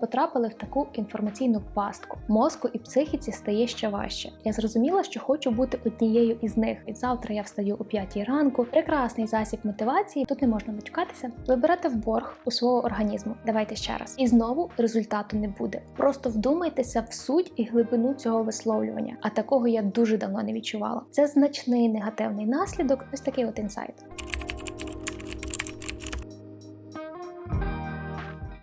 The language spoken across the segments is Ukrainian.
потрапили в таку інформаційну пастку. Мозку і психіці стає ще важче. Я зрозуміла, що хочу бути однією із них. Від завтра я встаю о 5 ранку. Прекрасний засіб мотивації. Тут не можна матюкатися. Ви берете в борг у свого організму. Давайте ще раз. І знову результату не буде. Просто вдумайтеся в суть і глибину цього висловлювання. А такого я дуже давно не відчувала. Це значний негативний наслідок. Ось такий от інсайт.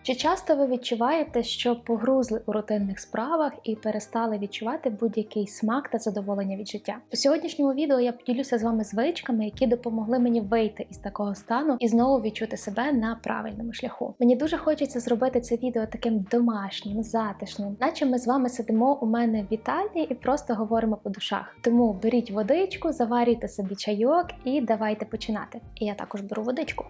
Чи часто ви відчуваєте, що погрузли у рутинних справах і перестали відчувати будь-який смак та задоволення від життя? У сьогоднішньому відео я поділюся з вами звичками, які допомогли мені вийти із такого стану і знову відчути себе на правильному шляху. Мені дуже хочеться зробити це відео таким домашнім, затишним, наче ми з вами сидимо у мене в Італії і просто говоримо по душах. Тому беріть водичку, заварюйте собі чайок і давайте починати. І я також беру водичку.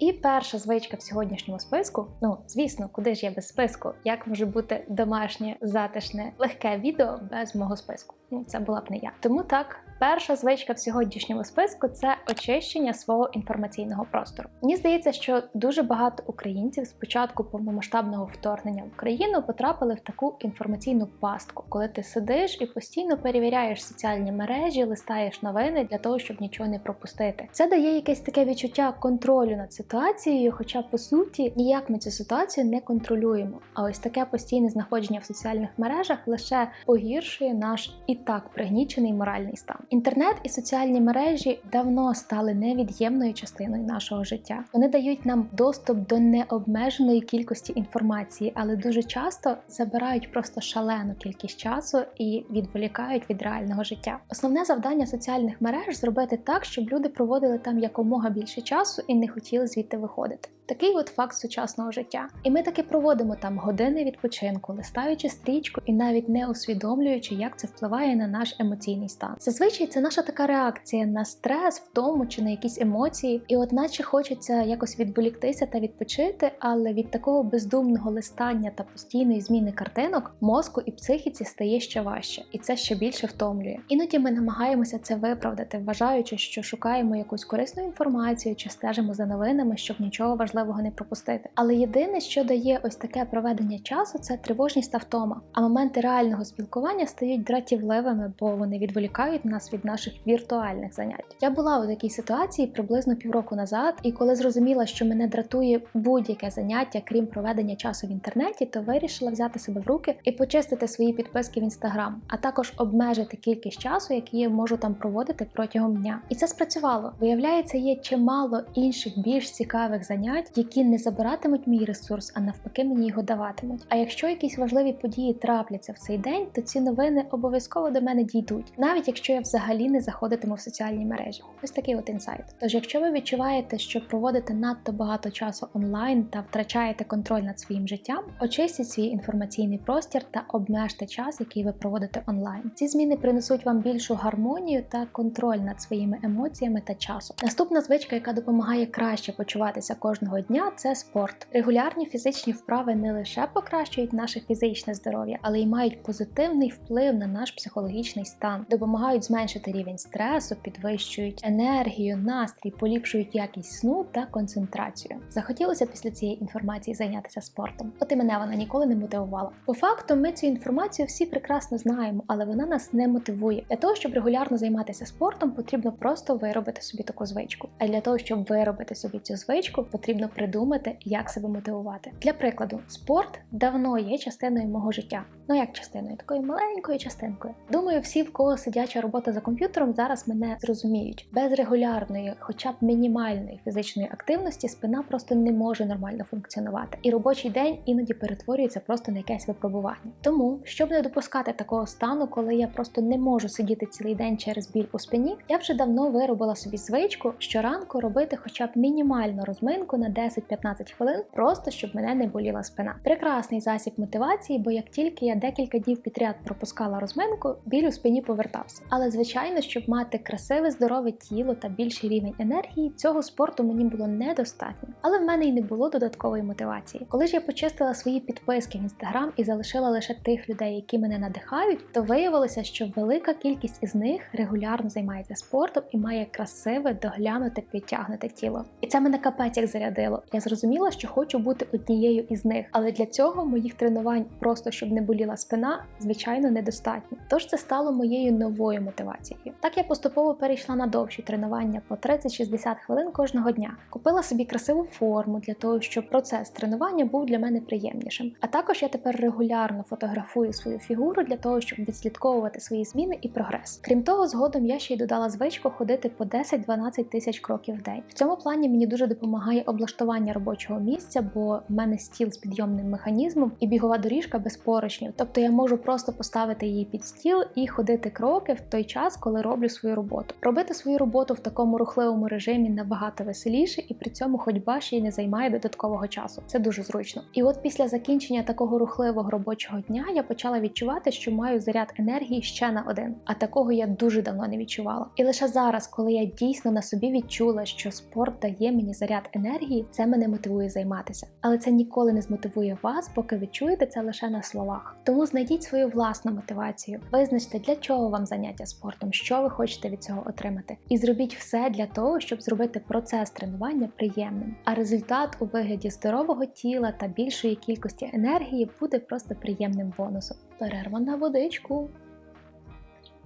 І перша звичка в сьогоднішньому списку. Ну, звісно, куди ж я без списку? Як може бути домашнє, затишне, легке відео без мого списку? Ну, це була б не я. Тому так, перша звичка в сьогоднішньому списку це очищення свого інформаційного простору. Мені здається, що дуже багато українців з початку повномасштабного вторгнення в Україну потрапили в таку інформаційну пастку, коли ти сидиш і постійно перевіряєш соціальні мережі, листаєш новини для того, щоб нічого не пропустити. Це дає якесь таке відчуття контролю над ситуацією, хоча по суті ніяк ми цю ситуацію не контролюємо. А ось таке постійне знаходження в соціальних мережах лише погіршує наш і так пригнічений моральний стан. Інтернет і соціальні мережі давно стали невід'ємною частиною нашого життя. Вони дають нам доступ до необмеженої кількості інформації, але дуже часто забирають просто шалену кількість часу і відволікають від реального життя. Основне завдання соціальних мереж зробити так, щоб люди проводили там якомога більше часу і не хотіли звідти виходити. Такий от факт сучасного життя. І ми таки проводимо там години відпочинку, листаючи стрічку і навіть не усвідомлюючи, як це впливає на наш емоційний стан. Зазвичай це наша така реакція на стрес, втому чи на якісь емоції, і от наче хочеться якось відволіктися та відпочити, але від такого бездумного листання та постійної зміни картинок мозку і психіці стає ще важче, і це ще більше втомлює. Іноді ми намагаємося це виправдати, вважаючи, що шукаємо якусь корисну інформацію чи стежимо за новинами, щоб нічого важливого не пропустити. Але єдине, що дає ось таке проведення часу, це тривожність та втома. А моменти реального спілкування стають дратівливими, бо вони відволікають нас від наших віртуальних занять. Я була у такій ситуації приблизно півроку назад, і коли зрозуміла, що мене дратує будь-яке заняття, крім проведення часу в інтернеті, то вирішила взяти себе в руки і почистити свої підписки в інстаграм, а також обмежити кількість часу, який я можу там проводити протягом дня. І це спрацювало. Виявляється, є чимало інших більш цікавих занять, які не забиратимуть мій ресурс, а навпаки, мені його даватимуть. А якщо якісь важливі події трапляться в цей день, то ці новини обов'язково до мене дійдуть, навіть якщо я взагалі не заходитиму в соціальні мережі. Ось такий от інсайт. Тож, якщо ви відчуваєте, що проводите надто багато часу онлайн та втрачаєте контроль над своїм життям, очистіть свій інформаційний простір та обмежте час, який ви проводите онлайн. Ці зміни принесуть вам більшу гармонію та контроль над своїми емоціями та часом. Наступна звичка, яка допомагає краще почуватися кожного дня, це спорт. Регулярні фізичні вправи не лише покращують наше фізичне здоров'я, але й мають позитивний вплив на наш психологічний стан, допомагають зменшити рівень стресу, підвищують енергію, настрій, поліпшують якість сну та концентрацію. Захотілося після цієї інформації зайнятися спортом. От і мене вона ніколи не мотивувала. По факту, ми цю інформацію всі прекрасно знаємо, але вона нас не мотивує. Для того, щоб регулярно займатися спортом, потрібно просто виробити собі таку звичку. А для того, щоб виробити собі цю звичку, потрібно придумати, як себе мотивувати. Для прикладу, спорт давно є частиною мого життя. Ну як частиною, такою маленькою частинкою. Думаю, всі, в кого сидяча робота за комп'ютером, зараз мене зрозуміють. Без регулярної, хоча б мінімальної фізичної активності, спина просто не може нормально функціонувати. І робочий день іноді перетворюється просто на якесь випробування. Тому, щоб не допускати такого стану, коли я просто не можу сидіти цілий день через біль у спині, я вже давно виробила собі звичку щоранку робити хоча б мінімальну розминку на 10-15 хвилин, просто щоб мене не боліла спина. Прекрасний засіб мотивації, бо як тільки я декілька днів підряд пропускала розминку, біль у спині повертався. Але звичайно, щоб мати красиве здорове тіло та більший рівень енергії, цього спорту мені було недостатньо. Але в мене й не було додаткової мотивації. Коли ж я почистила свої підписки в інстаграм і залишила лише тих людей, які мене надихають, то виявилося, що велика кількість із них регулярно займається спортом і має красиве, доглянуте, підтягнуте тіло. І це мене капець як зарядило. Я зрозуміла, що хочу бути однією із них, але для цього моїх тренувань, просто щоб не боліла спина, звичайно, недостатньо. Тож це стало моєю новою мотивацією. Так я поступово перейшла на довші тренування по 30-60 хвилин кожного дня. Купила собі красиву форму для того, щоб процес тренування був для мене приємнішим. А також я тепер регулярно фотографую свою фігуру для того, щоб відслідковувати свої зміни і прогрес. Крім того, згодом я ще й додала звичку ходити по 10-12 тисяч кроків в день. В цьому плані мені дуже допомагає облаштування робочого місця, бо в мене стіл з підйомним механізмом і бігова доріжка без поручнів. Тобто я можу просто поставити її під стіл і ходити кроки в той час, коли роблю свою роботу. Робити свою роботу в такому рухливому режимі набагато веселіше, і при цьому ходьба ще й не займає додаткового часу. Це дуже зручно. І от після закінчення такого рухливого робочого дня я почала відчувати, що маю заряд енергії ще на один. А такого я дуже давно не відчувала. І лише зараз, коли я дійсно на собі відчула, що спорт дає мені заряд енергії, це мене мотивує займатися. Але це ніколи не змотивує вас, поки ви чуєте це лише на словах. Тому знайдіть свою власну мотивацію, визначте, для чого вам заняття спортом, що ви хочете від цього отримати, і зробіть все для того, щоб зробити процес тренування приємним. А результат у вигляді здорового тіла та більшої кількості енергії буде просто приємним бонусом. Перерва на водичку.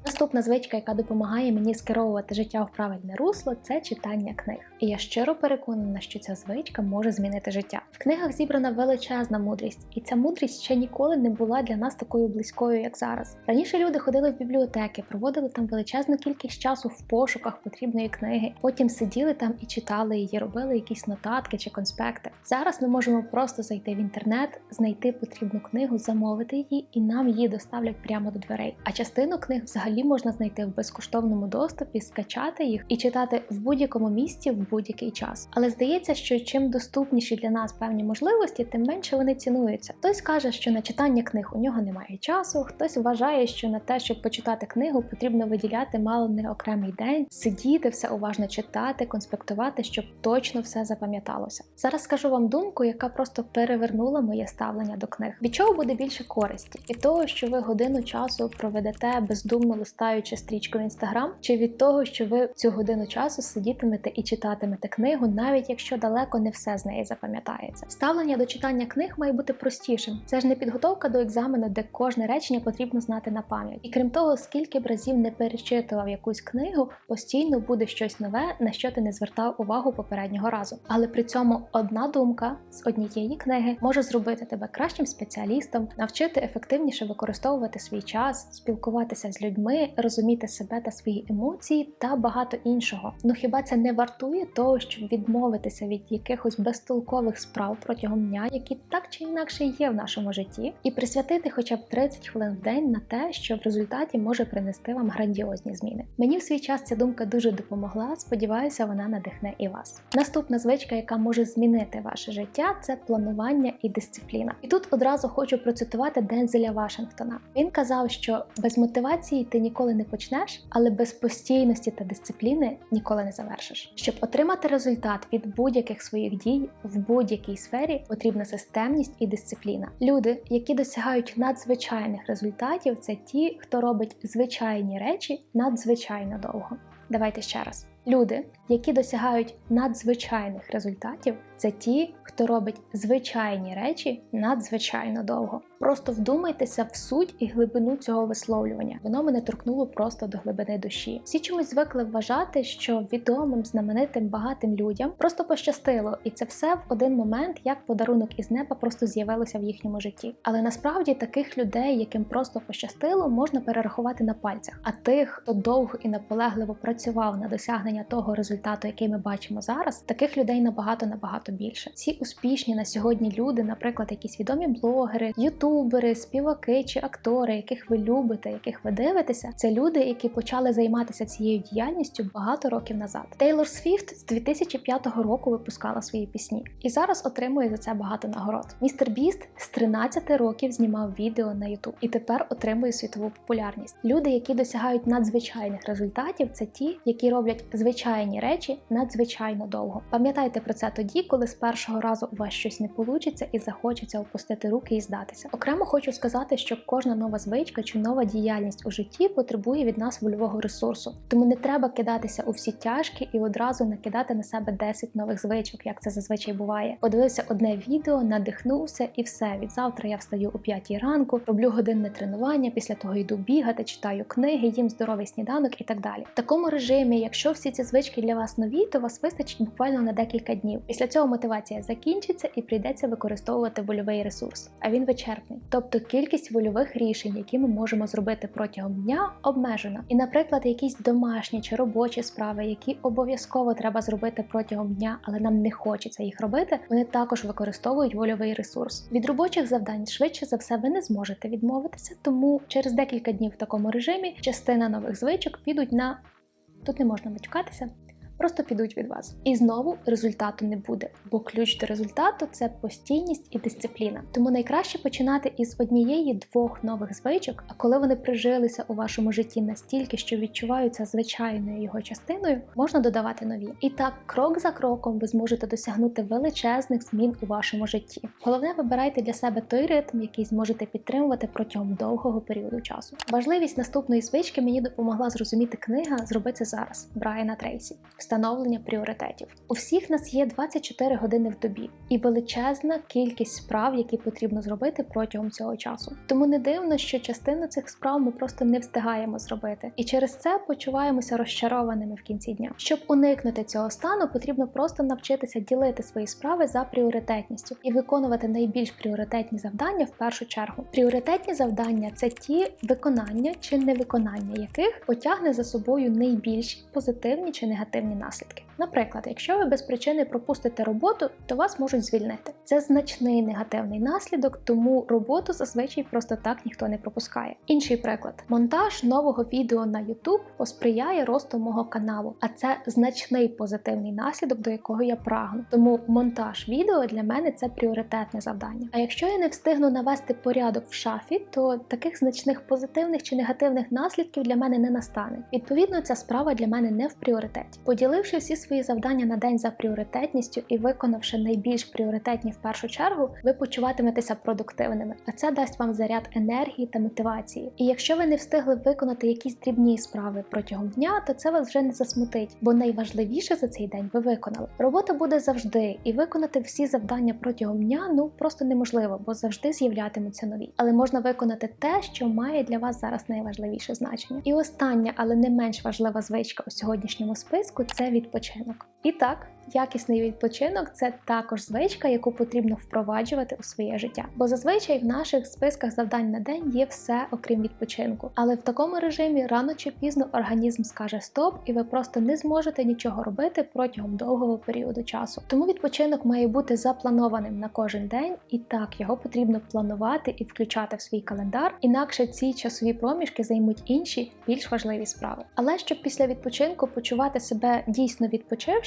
Наступна звичка, яка допомагає мені скеровувати життя в правильне русло, це читання книг. І я щиро переконана, що ця звичка може змінити життя. В книгах зібрана величезна мудрість, і ця мудрість ще ніколи не була для нас такою близькою, як зараз. Раніше люди ходили в бібліотеки, проводили там величезну кількість часу в пошуках потрібної книги. Потім сиділи там і читали її, робили якісь нотатки чи конспекти. Зараз ми можемо просто зайти в інтернет, знайти потрібну книгу, замовити її, і нам її доставлять прямо до дверей. А частину книг взагалі взагалі можна знайти в безкоштовному доступі, скачати їх і читати в будь-якому місці в будь-який час. Але здається, що чим доступніші для нас певні можливості, тим менше вони цінуються. Хтось каже, що на читання книг у нього немає часу, хтось вважає, що на те, щоб почитати книгу, потрібно виділяти мало не окремий день, сидіти, все уважно читати, конспектувати, щоб точно все запам'яталося. Зараз скажу вам думку, яка просто перевернула моє ставлення до книг. Від чого буде більше користі? Від того, що ви годину часу проведете бездумно листаючи стрічку в інстаграм, чи від того, що ви цю годину часу сидітимете і читатимете книгу, навіть якщо далеко не все з неї запам'ятається. Ставлення до читання книг має бути простішим. Це ж не підготовка до екзамену, де кожне речення потрібно знати на пам'ять. І крім того, скільки б разів не перечитував якусь книгу, постійно буде щось нове, на що ти не звертав увагу попереднього разу. Але при цьому одна думка з однієї книги може зробити тебе кращим спеціалістом, навчити ефективніше використовувати свій час, спілкуватися з людьми розуміти себе та свої емоції та багато іншого. Ну хіба це не вартує того, щоб відмовитися від якихось безтолкових справ протягом дня, які так чи інакше є в нашому житті, і присвятити хоча б 30 хвилин в день на те, що в результаті може принести вам грандіозні зміни? Мені в свій час ця думка дуже допомогла. Сподіваюся, вона надихне і вас. Наступна звичка, яка може змінити ваше життя, це планування і дисципліна. І тут одразу хочу процитувати Дензеля Вашингтона. Він казав, що без мотивації ти ніколи не почнеш, але без постійності та дисципліни ніколи не завершиш. Щоб отримати результат від будь-яких своїх дій в будь-якій сфері, потрібна системність і дисципліна. Люди, які досягають надзвичайних результатів, це ті, хто робить звичайні речі надзвичайно довго. Давайте ще раз. Люди, які досягають надзвичайних результатів, це ті, хто робить звичайні речі надзвичайно довго. Просто вдумайтеся в суть і глибину цього висловлювання. Воно мене торкнуло просто до глибини душі. Всі чомусь звикли вважати, що відомим, знаменитим, багатим людям просто пощастило, і це все в один момент, як подарунок із неба, просто з'явилося в їхньому житті. Але насправді таких людей, яким просто пощастило, можна перерахувати на пальцях. А тих, хто довго і наполегливо працював на досягнення того результату, який ми бачимо зараз, таких людей набагато набагато більше. Ці успішні на сьогодні люди, наприклад, якісь відомі блогери, ютуб ютубери, співаки чи актори, яких ви любите, яких ви дивитеся, це люди, які почали займатися цією діяльністю багато років назад. Тейлор Свіфт з 2005 року випускала свої пісні і зараз отримує за це багато нагород. Містер Біст з 13 років знімав відео на YouTube і тепер отримує світову популярність. Люди, які досягають надзвичайних результатів, це ті, які роблять звичайні речі надзвичайно довго. Пам'ятайте про це тоді, коли з першого разу у вас щось не вийде і захочеться опустити руки і здатися. Окремо хочу сказати, що кожна нова звичка чи нова діяльність у житті потребує від нас вольового ресурсу, тому не треба кидатися у всі тяжкі і одразу накидати на себе 10 нових звичок, як це зазвичай буває. Подивився одне відео, надихнувся, і все. Від завтра я встаю о 5 ранку, роблю годинне тренування. Після того йду бігати, читаю книги, їм здоровий сніданок і так далі. В такому режимі, якщо всі ці звички для вас нові, то вас вистачить буквально на декілька днів. Після цього мотивація закінчиться і прийдеться використовувати вольовий ресурс. А він вичерпний. Тобто кількість вольових рішень, які ми можемо зробити протягом дня, обмежена. І, наприклад, якісь домашні чи робочі справи, які обов'язково треба зробити протягом дня, але нам не хочеться їх робити, вони також використовують вольовий ресурс. Від робочих завдань швидше за все ви не зможете відмовитися, тому через декілька днів в такому режимі частина нових звичок підуть на тут не можна матюкатися. Просто підуть від вас. І знову результату не буде, бо ключ до результату це постійність і дисципліна. Тому найкраще починати із однієї двох нових звичок, а коли вони прижилися у вашому житті настільки, що відчуваються звичайною його частиною, можна додавати нові. І так, крок за кроком, ви зможете досягнути величезних змін у вашому житті. Головне, вибирайте для себе той ритм, який зможете підтримувати протягом довгого періоду часу. Важливість наступної звички мені допомогла зрозуміти книга Зроби це зараз Брайана Трейсі встановлення пріоритетів. У всіх нас є 24 години в добі і величезна кількість справ, які потрібно зробити протягом цього часу. Тому не дивно, що частину цих справ ми просто не встигаємо зробити, і через це почуваємося розчарованими в кінці дня. Щоб уникнути цього стану, потрібно просто навчитися ділити свої справи за пріоритетністю і виконувати найбільш пріоритетні завдання в першу чергу. Пріоритетні завдання це ті виконання чи невиконання яких потягне за собою найбільш позитивні чи негативні наслідки. Наприклад, якщо ви без причини пропустите роботу, то вас можуть звільнити. Це значний негативний наслідок, тому роботу зазвичай просто так ніхто не пропускає. Інший приклад: монтаж нового відео на YouTube посприяє росту мого каналу, а це значний позитивний наслідок, до якого я прагну. Тому монтаж відео для мене це пріоритетне завдання. А якщо я не встигну навести порядок в шафі, то таких значних позитивних чи негативних наслідків для мене не настане. Відповідно, ця справа для мене не в пріоритеті. Поділивши всі свої завдання на день за пріоритетністю і виконавши найбільш пріоритетні в першу чергу, ви почуватиметеся продуктивними, а це дасть вам заряд енергії та мотивації. І якщо ви не встигли виконати якісь дрібні справи протягом дня, то це вас вже не засмутить, бо найважливіше за цей день ви виконали. Робота буде завжди, і виконати всі завдання протягом дня ну просто неможливо, бо завжди з'являтимуться нові. Але можна виконати те, що має для вас зараз найважливіше значення. І остання, але не менш важлива звичка у сьогоднішньому списку це відпочинок відпочинок. І так, якісний відпочинок це також звичка, яку потрібно впроваджувати у своє життя. Бо зазвичай в наших списках завдань на день є все окрім відпочинку. Але в такому режимі рано чи пізно організм скаже стоп, і ви просто не зможете нічого робити протягом довгого періоду часу. Тому відпочинок має бути запланованим на кожен день, і так його потрібно планувати і включати в свій календар, інакше ці часові проміжки займуть інші більш важливі справи. Але щоб після відпочинку почувати себе дійсно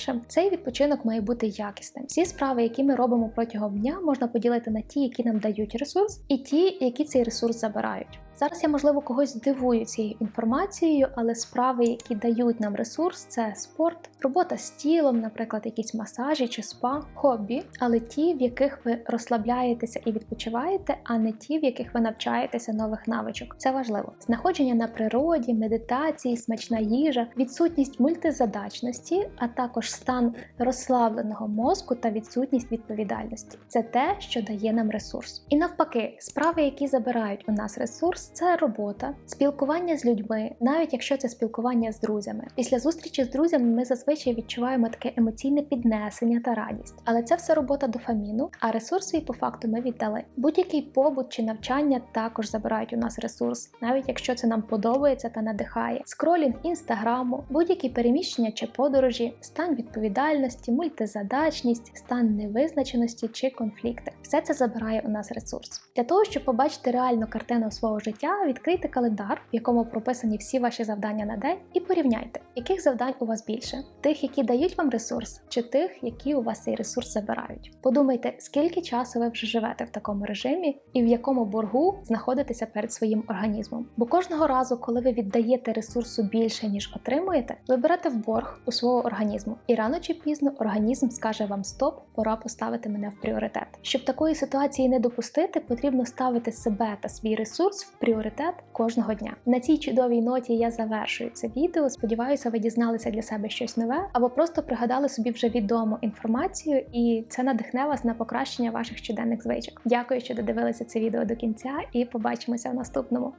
відпочившим, цей відпочинок має бути якісним. Всі справи, які ми робимо протягом дня, можна поділити на ті, які нам дають ресурс, і ті, які цей ресурс забирають. Зараз я, можливо, когось здивую цією інформацією, але справи, які дають нам ресурс, це спорт, робота з тілом, наприклад, якісь масажі чи спа, хобі, але ті, в яких ви розслабляєтеся і відпочиваєте, а не ті, в яких ви навчаєтеся нових навичок. Це важливо. Знаходження на природі, медитації, смачна їжа, відсутність мультизадачності, а також стан розслабленого мозку та відсутність відповідальності. Це те, що дає нам ресурс. І навпаки, справи, які забирають у нас ресурс, це робота, спілкування з людьми, навіть якщо це спілкування з друзями. Після зустрічі з друзями ми зазвичай відчуваємо таке емоційне піднесення та радість. Але це все робота дофаміну, а ресурс свій по факту ми віддали. Будь-який побут чи навчання також забирають у нас ресурс, навіть якщо це нам подобається та надихає. Скролінг інстаграму, будь-які переміщення чи подорожі, стан відповідальності, мультизадачність, стан невизначеності чи конфлікти. Все це забирає у нас ресурс. Для того, щоб побачити реальну картину свого життя, відкрийте календар, в якому прописані всі ваші завдання на день, і порівняйте, яких завдань у вас більше: тих, які дають вам ресурс, чи тих, які у вас цей ресурс забирають. Подумайте, скільки часу ви вже живете в такому режимі і в якому боргу знаходитеся перед своїм організмом. Бо кожного разу, коли ви віддаєте ресурсу більше, ніж отримуєте, ви берете в борг у свого організму, і рано чи пізно організм скаже вам стоп, пора поставити мене в пріоритет. Щоб такої ситуації не допустити, потрібно ставити себе та свій ресурс в пріоритет кожного дня. На цій чудовій ноті я завершую це відео. Сподіваюся, ви дізналися для себе щось нове або просто пригадали собі вже відому інформацію, і це надихне вас на покращення ваших щоденних звичок. Дякую, що додивилися це відео до кінця, і побачимося в наступному.